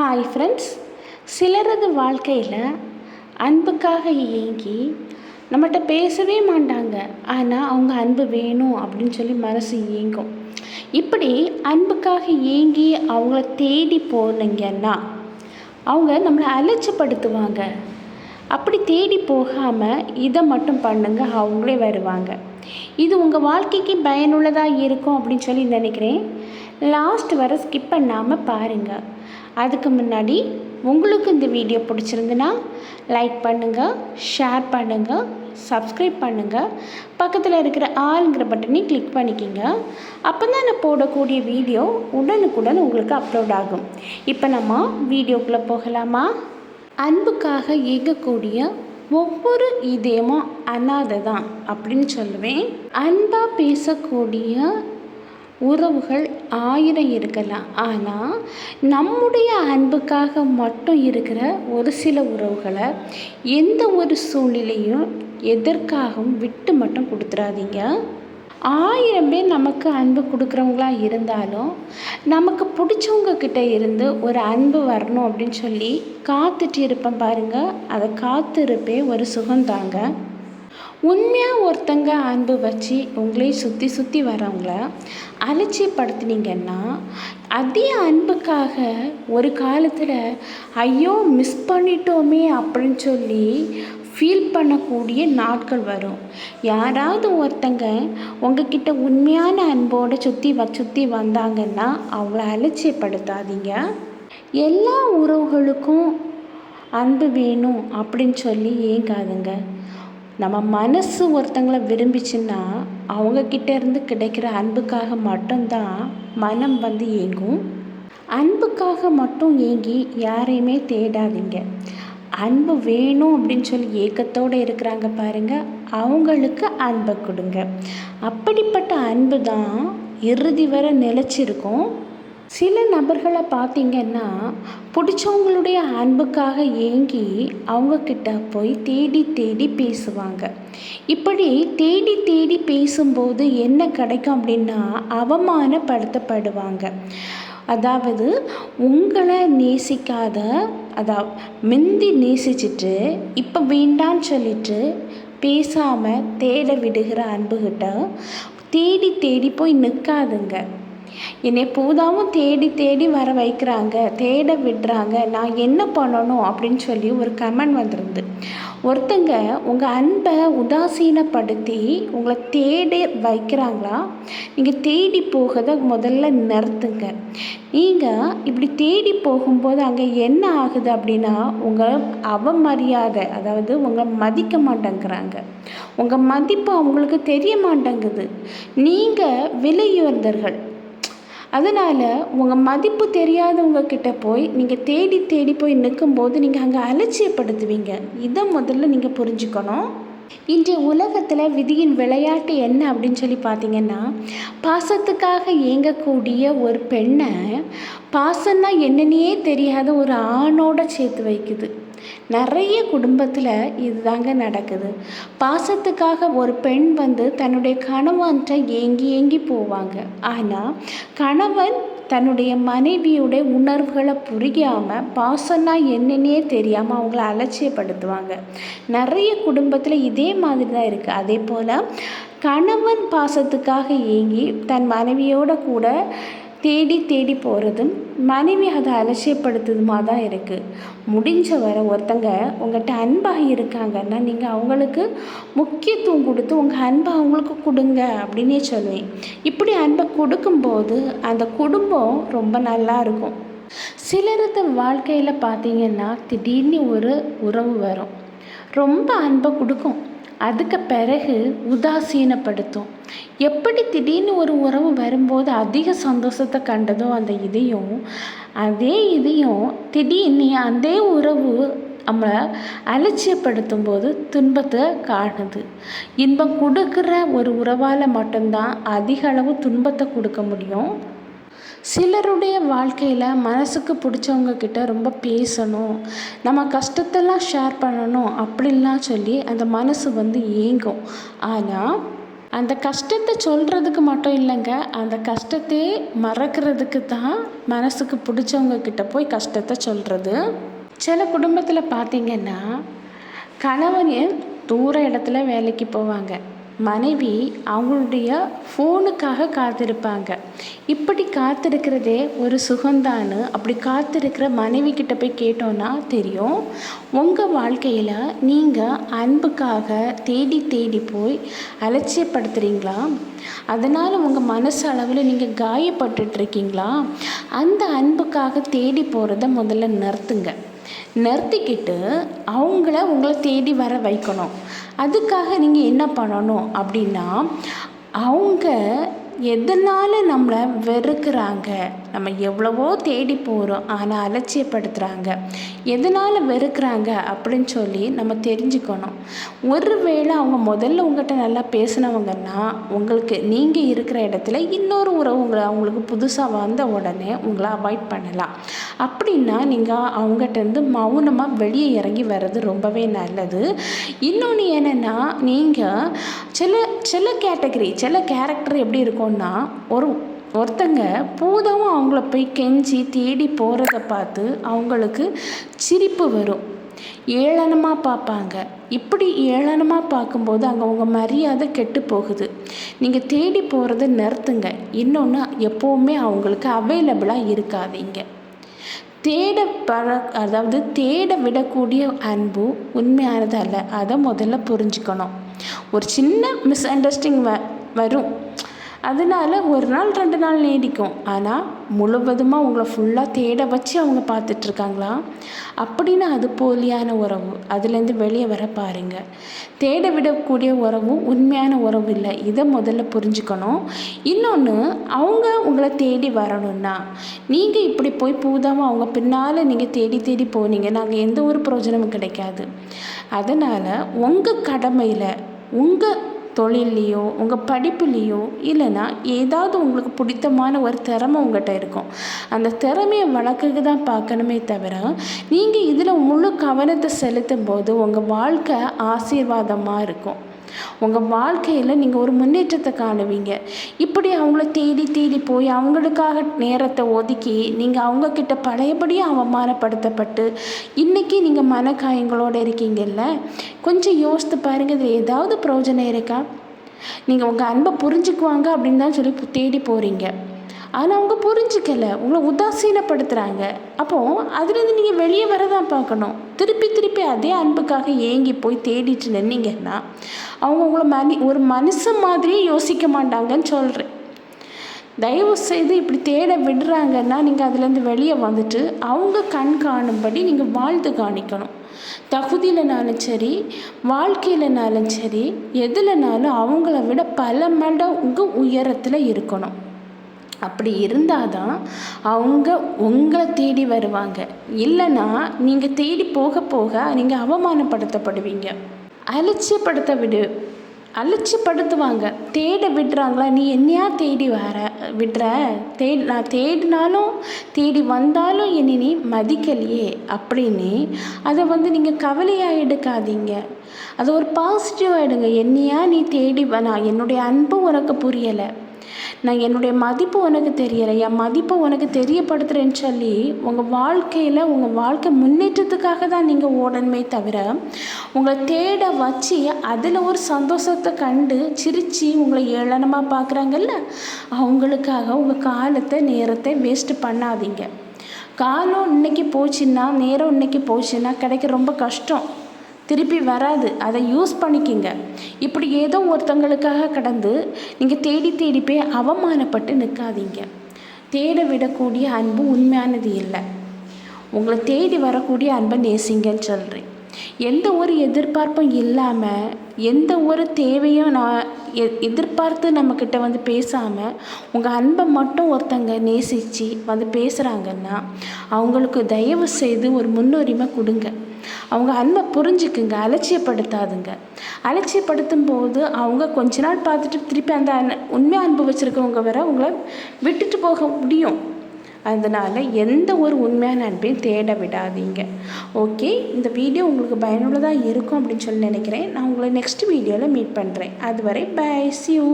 Hi friends சிலரது வாழ்க்கையில் அன்புக்காக ஏங்கி நம்மகிட்ட பேசவே மாட்டாங்க. ஆனால் அவங்க அன்பு வேணும் அப்படின்னு சொல்லி மனசு ஏங்கும் இப்படி அன்புக்காக ஏங்கி அவங்கள தேடி போனீங்கன்னா அவங்க நம்மளை அலட்சப்படுத்துவாங்க அப்படி தேடி போகாமல் இதை மட்டும் பண்ணுங்க அவங்களே வருவாங்க. இது உங்கள் வாழ்க்கைக்கு பயனுள்ளதாக இருக்கும் அப்படின்னு சொல்லி நினைக்கிறேன். லாஸ்ட் வர ஸ்கிப் பண்ணாமல் பாருங்கள் அதுக்கு முன்னாடி உங்களுக்கு இந்த வீடியோ பிடிச்சிருந்துன்னா லைக் பண்ணுங்கள் ஷேர் பண்ணுங்கள் சப்ஸ்கிரைப் பண்ணுங்கள் பக்கத்தில் இருக்கிற ஆளுங்கிற பட்டனையும் கிளிக் பண்ணிக்கிங்க. அப்போ தான் நான் போடக்கூடிய வீடியோ உடனுக்குடன் உங்களுக்கு அப்லோட் ஆகும். இப்போ நம்ம வீடியோக்குள்ளே போகலாமா? அன்புக்காக இயங்கக்கூடிய ஒவ்வொரு இதயமும் அனாதை தான் அப்படின்னு சொல்லுவேன். அன்பாக பேசக்கூடிய உறவுகள் ஆயிரம் இருக்கலாம். ஆனால் நம்முடைய அன்புக்காக மட்டும் இருக்கிற ஒரு சில உறவுகளை எந்த ஒரு சூழ்நிலையும் எதற்காகவும் விட்டு மட்டும் கொடுத்துடாதீங்க ஆயிரம் பேர் நமக்கு அன்பு கொடுக்குறவங்களா இருந்தாலும் நமக்கு பிடிச்சவங்க கிட்ட இருந்து ஒரு அன்பு வரணும் அப்படின்னு சொல்லி காத்துட்டு இருப்பேன் பாருங்கள் அதை காத்து இருப்பே ஒரு சுகந்தாங்க உண்மையாக ஒருத்தங்க அன்பு வச்சு உங்களையும் சுற்றி சுற்றி வரவங்கள அலட்சியப்படுத்தினீங்கன்னா அதே அன்புக்காக ஒரு காலத்தில் ஐயோ மிஸ் பண்ணிட்டோமே அப்படின்னு சொல்லி ஃபீல் பண்ணக்கூடிய நாட்கள் வரும். யாராவது ஒருத்தங்க உங்ககிட்ட உண்மையான அன்போடு சுற்றி வ சுற்றி வந்தாங்கன்னா அவங்கள அலட்சியப்படுத்தாதீங்க. எல்லா உறவுகளுக்கும் அன்பு வேணும் அப்படின்னு சொல்லி ஏங்காதுங்க. நம்ம மனசு ஒருத்தங்களை விரும்பிச்சுன்னா அவங்கக்கிட்ட இருந்து கிடைக்கிற அன்புக்காக மட்டும்தான் மனம் வந்து ஏங்கும். அன்புக்காக மட்டும் ஏங்கி யாரையுமே தேடாதீங்க. அன்பு வேணும் அப்படின்னு சொல்லி ஏக்கத்தோடு இருக்கிறாங்க பாருங்கள் அவங்களுக்கு அன்பை கொடுங்க. அப்படிப்பட்ட அன்பு தான் இறுதி வரை நிலச்சிருக்கும். சில நபர்களை பார்த்திங்கன்னா பிடிச்சவங்களுடைய அன்புக்காக ஏங்கி அவங்கக்கிட்ட போய் தேடி தேடி பேசுவாங்க. இப்படி தேடி தேடி பேசும்போது என்ன கிடைக்கும் அப்படின்னா அவமானப்படுத்தப்படுவாங்க. அதாவது உங்களை நேசிக்காத அதா முந்தி நேசிச்சிட்டு இப்போ வேண்டான்னு சொல்லிட்டு பேசாமல் தேட விடுகிற அன்புகிட்ட தேடி தேடி போய் நிற்காதுங்க. என்னை பூதாவும் தேடி தேடி வர வைக்கிறாங்க தேட விடுறாங்க. நான் என்ன பண்ணணும் அப்படின்னு சொல்லி ஒரு கமெண்ட் வந்துருந்து ஒருத்தங்க உங்கள் அன்பை உதாசீனப்படுத்தி உங்களை தேடி வைக்கிறாங்களா? நீங்கள் தேடி போகிறத முதல்ல நிறுத்துங்க. நீங்கள் இப்படி தேடி போகும்போது அங்கே என்ன ஆகுது அப்படின்னா உங்கள் அவமரியாதை அதாவது உங்களை மதிக்க மாட்டேங்கிறாங்க. உங்கள் மதிப்பு அவங்களுக்கு தெரிய மாட்டேங்குது. நீங்கள் விலையுயர்ந்தர்கள். அதனால் உங்கள் மதிப்பு தெரியாதவங்க கிட்ட போய் நீங்கள் தேடி தேடி போய் நிற்கும்போது நீங்கள் அங்கே அலட்சியப்படுத்துவீங்க. இதை முதல்ல நீங்கள் புரிஞ்சுக்கணும். இன்றைய உலகத்தில் விதியின் விளையாட்டு என்ன அப்படின்னு சொல்லி பார்த்தீங்கன்னா பாசத்துக்காக இயங்கக்கூடிய ஒரு பெண்ணை பாசம்னா என்னன்னே தெரியாத ஒரு ஆணோட சேர்த்து வைக்குது. நிறைய குடும்பத்தில் இதுதாங்க நடக்குது. பாசத்துக்காக ஒரு பெண் வந்து தன்னுடைய கணவன்கிட்ட ஏங்கி ஏங்கி போவாங்க. ஆனால் கணவன் தன்னுடைய மனைவியுடைய உணர்வுகளை புரியாமல் பாசம்னா என்னன்னே தெரியாமல் அவங்கள அலட்சியப்படுத்துவாங்க. நிறைய குடும்பத்தில் இதே மாதிரி தான் இருக்குது அதே போல் கணவன் பாசத்துக்காக ஏங்கி தன் மனைவியோட கூட தேடி தேடி போகிறதும் மனைவி அதை அலட்சியப்படுத்துதுமாக தான் இருக்குது முடிஞ்ச வர ஒருத்தங்க உங்கள்கிட்ட அன்பாக இருக்காங்கன்னா நீங்கள் அவங்களுக்கு முக்கியத்துவம் கொடுத்து உங்கள் அன்பை அவங்களுக்கு கொடுங்க அப்படின்னே சொல்லுவேன் இப்படி அன்பை கொடுக்கும்போது அந்த குடும்பம் ரொம்ப நல்லா இருக்கும். சிலரது வாழ்க்கையில் பார்த்தீங்கன்னா திடீர்னு ஒரு உறவு வரும். ரொம்ப அன்பை கொடுக்கும். அதுக்கு பிறகு உதாசீனப்படுத்தும். எப்படி திடீர்னு ஒரு உறவு வரும்போது அதிக சந்தோஷத்தை கண்டதோ அந்த இதையும் அதே இதையும் திடீர்னு அதே உறவு நம்மளை அலட்சியப்படுத்தும் போது துன்பத்தை காணுது. இன்பம் கொடுக்குற ஒரு உறவால் மட்டும்தான் அதிக அளவு துன்பத்தை கொடுக்க முடியும். சிலருடைய வாழ்க்கையில் மனசுக்கு பிடிச்சவங்க கிட்ட ரொம்ப பேசணும். நம்ம கஷ்டத்தெல்லாம் ஷேர் பண்ணணும் அப்படின்லாம் சொல்லி அந்த மனசு வந்து ஏங்கும். ஆனால் அந்த கஷ்டத்தை சொல்கிறதுக்கு மட்டும் இல்லைங்க. அந்த கஷ்டத்தையே மறக்கிறதுக்கு தான் மனசுக்கு பிடிச்சவங்க கிட்ட போய் கஷ்டத்தை சொல்கிறது சில குடும்பத்தில் பார்த்தீங்கன்னா கணவன் தூர இடத்துல வேலைக்கு போவாங்க. மனைவி அவங்களுடைய ஃபோனுக்காக காத்திருப்பாங்க. இப்படி காத்திருக்கிறதே ஒரு சுகந்தான்னு அப்படி காத்திருக்கிற மனைவி கிட்ட போய் கேட்டோன்னா தெரியும். உங்கள் வாழ்க்கையில் நீங்கள் அன்புக்காக தேடி தேடி போய் அலட்சியப்படுத்துகிறீங்களா அதனால் உங்கள் மனசு அளவில் நீங்கள் காயப்பட்டுட்ருக்கீங்களா அந்த அன்புக்காக தேடி போகிறத முதல்ல நிறுத்துங்க. நிறுத்திக்கிட்டு அவங்கள உங்களை தேடி வர வைக்கணும். அதுக்காக நீங்கள் என்ன பண்ணணும் அப்படின்னா அவங்க எதனால் நம்மளை வெறுக்கிறாங்க? நம்ம எவ்வளவோ தேடி போகிறோம் ஆனால் அலட்சியப்படுத்துகிறாங்க எதனால் வெறுக்கிறாங்க அப்படின்னு சொல்லி நம்ம தெரிஞ்சுக்கணும். ஒருவேளை அவங்க முதல்ல உங்கள்கிட்ட நல்லா பேசினவங்கன்னா உங்களுக்கு நீங்கள் இருக்கிற இடத்துல இன்னொரு உறவுங்களை அவங்களுக்கு புதுசாக வந்த உடனே உங்களை அவாய்ட் பண்ணலாம். அப்படின்னா நீங்கள் அவங்ககிட்டருந்து மௌனமாக வெளியே இறங்கி வர்றது ரொம்பவே நல்லது. இன்னொன்று என்னென்னா நீங்கள் சில சில கேட்டகரி சில கேரக்டர் எப்படி இருக்கும்? இருக்கும்னா ஒரு ஒருத்தங்க பூதவும் அவங்கள போய் கெஞ்சி தேடி போகிறத பார்த்து அவங்களுக்கு சிரிப்பு வரும். ஏளனமாக பார்ப்பாங்க. இப்படி ஏளனமாக பார்க்கும்போது அங்கே உங்கள் மரியாதை கெட்டு போகுது. நீங்கள் தேடி போகிறத நிறுத்துங்க. இன்னொன்று எப்போவுமே அவங்களுக்கு அவைலபிளாக இருக்காதீங்க. தேட பர அதாவது தேட விடக்கூடிய அன்பு உண்மையானது அல்ல அதை முதல்ல புரிஞ்சுக்கணும். ஒரு சின்ன மிஸ் அண்டர்ஸ்டிங் வ வரும். அதனால ஒரு நாள் ரெண்டு நாள் நீடிக்கும். ஆனால் முழுவதுமாக உங்களை ஃபுல்லாக தேட வச்சு அவங்க பார்த்துட்ருக்காங்களா? அப்படின்னு அது போலியான உறவு. அதுலேருந்து வெளியே வர பாருங்கள் தேட விடக்கூடிய உறவும் உண்மையான உறவு இல்லை. இதை முதல்ல புரிஞ்சுக்கணும். இன்னொன்று அவங்க உங்களை தேடி வரணும்னா நீங்கள் இப்படி போய் பூதாமல் அவங்க பின்னால் நீங்கள் தேடி தேடி போனீங்க. நாங்கள் எந்த ஒரு பிரயோஜனமும் கிடைக்காது. அதனால் உங்கள் கடமையில் உங்கள் தொழில்லையோ உங்கள் படிப்புலேயோ இல்லைன்னா ஏதாவது உங்களுக்கு பிடித்தமான ஒரு திறமை உங்கள்கிட்ட இருக்கும். அந்த திறமையை வளர்க்குக்கு தான் பார்க்கணுமே தவிர நீங்கள் இதில் முழு கவனத்தை செலுத்தும் போது உங்கள் வாழ்க்கை ஆசீர்வாதமாக இருக்கும். உங்கள் வாழ்க்கையில் நீங்கள் ஒரு முன்னேற்றத்தை காணுவீங்க. இப்படி அவங்கள தேடி தேடி போய் அவங்களுக்காக நேரத்தை ஒதுக்கி நீங்கள் அவங்கக்கிட்ட பழையபடியும் அவமானப்படுத்தப்பட்டு இன்றைக்கி நீங்கள் மனக்காயங்களோடு இருக்கீங்கல்ல? கொஞ்சம் யோசித்து பாருங்கள் இதில் ஏதாவது பிரயோஜனம் இருக்கா? நீங்கள் உங்கள் அன்பை புரிஞ்சுக்குவாங்க அப்படின்னு தான் சொல்லி தேடி போகிறீங்க ஆனால் அவங்க புரிஞ்சிக்கலை. உங்களை உதாசீனப்படுத்துகிறாங்க அப்போது அதுலேருந்து நீங்கள் வெளியே வர தான் பார்க்கணும். திருப்பி திருப்பி அதே அன்புக்காக ஏங்கி போய் தேடிட்டு நின்னீங்கன்னா அவங்க உங்களை மனி ஒரு மனுஷன் மாதிரியே யோசிக்க மாட்டாங்கன்னு சொல்கிறேன் தயவு செய்து இப்படி தேட விடுறாங்கன்னா நீங்கள் அதுலேருந்து வெளியே வந்துட்டு அவங்க கண் காணும்படி நீங்கள் வாழ்ந்து காணிக்கணும். தகுதியிலனாலும் சரி வாழ்க்கையிலனாலும் சரி எதுலனாலும் அவங்கள விட பல மடங்கு உயரத்தில் இருக்கணும். அப்படி இருந்தால் தான் அவங்க உங்களை தேடி வருவாங்க. இல்லைன்னா நீங்கள் தேடி போக போக நீங்கள் அவமானப்படுத்தப்படுவீங்க. அலட்சியப்படுத்த விடு. அலட்சியப்படுத்துவாங்க. தேட விடுறாங்களா? நீ என்னையா தேடி வர விடுற? தே நான் தேடினாலும் தேடி வந்தாலும் என்னை நீ மதிக்கலையே அப்படின்னு அதை வந்து நீங்கள் கவலையாக எடுக்காதீங்க. அதை ஒரு பாசிட்டிவாக எடுங்க. என்னையா நீ தேடி வ நான் என்னுடைய அன்பு உனக்கு புரியலை. நான் என்னுடைய மதிப்பு உனக்கு தெரியலை என் மதிப்பை உனக்கு தெரியப்படுத்துகிறேன்னு சொல்லி உங்கள் வாழ்க்கையில் உங்கள் வாழ்க்கை முன்னேற்றத்துக்காக தான் நீங்கள் ஓடணுமே தவிர உங்களை தேட வச்சு அதில் ஒரு சந்தோஷத்தை கண்டு சிரித்து உங்களை ஏளனமாக பார்க்குறாங்கல்ல அவங்களுக்காக உங்கள் காலத்தை நேரத்தை வேஸ்ட்டு பண்ணாதீங்க. காலம் இன்னைக்கு போச்சுன்னா நேரம் இன்னைக்கு போச்சுன்னா கிடைக்க ரொம்ப கஷ்டம். திருப்பி வராது. அதை யூஸ் பண்ணிக்கிங்க. இப்படி ஏதோ ஒருத்தங்களுக்காக கடந்து நீங்கள் தேடி தேடி போய் அவமானப்பட்டு நிற்காதீங்க தேட விடக்கூடிய அன்பு உண்மையானது இல்லை. உங்களை தேடி வரக்கூடிய அன்பை நேசிங்கன்னு சொல்கிறேன் எந்த ஒரு எதிர்பார்ப்பும் இல்லாமல் எந்த ஒரு தேவையும் நான் எ எதிர்பார்த்து நம்மக்கிட்ட வந்து பேசாமல் உங்கள் அன்பை மட்டும் ஒருத்தங்க நேசித்து வந்து பேசுகிறாங்கன்னா அவங்களுக்கு தயவு செய்து ஒரு முன்னுரிமை கொடுங்க. அவங்க அன்பை புரிஞ்சுக்குங்க அலட்சியப்படுத்தாதுங்க. அலட்சியப்படுத்தும் போது அவங்க கொஞ்ச நாள் பார்த்துட்டு திருப்பி அந்த உண்மையாக அன்பு வச்சுருக்கவங்க வர உங்களை விட்டுட்டு போக முடியும். அதனால் எந்த ஒரு உண்மையான அன்பையும் தேட விடாதீங்க. ஓகே இந்த வீடியோ உங்களுக்கு பயனுள்ளதாக இருக்கும் அப்படின்னு சொல்லி நினைக்கிறேன். நான் உங்களை நெக்ஸ்ட் வீடியோவில் மீட் பண்ணுறேன் அதுவரை பை சி யூ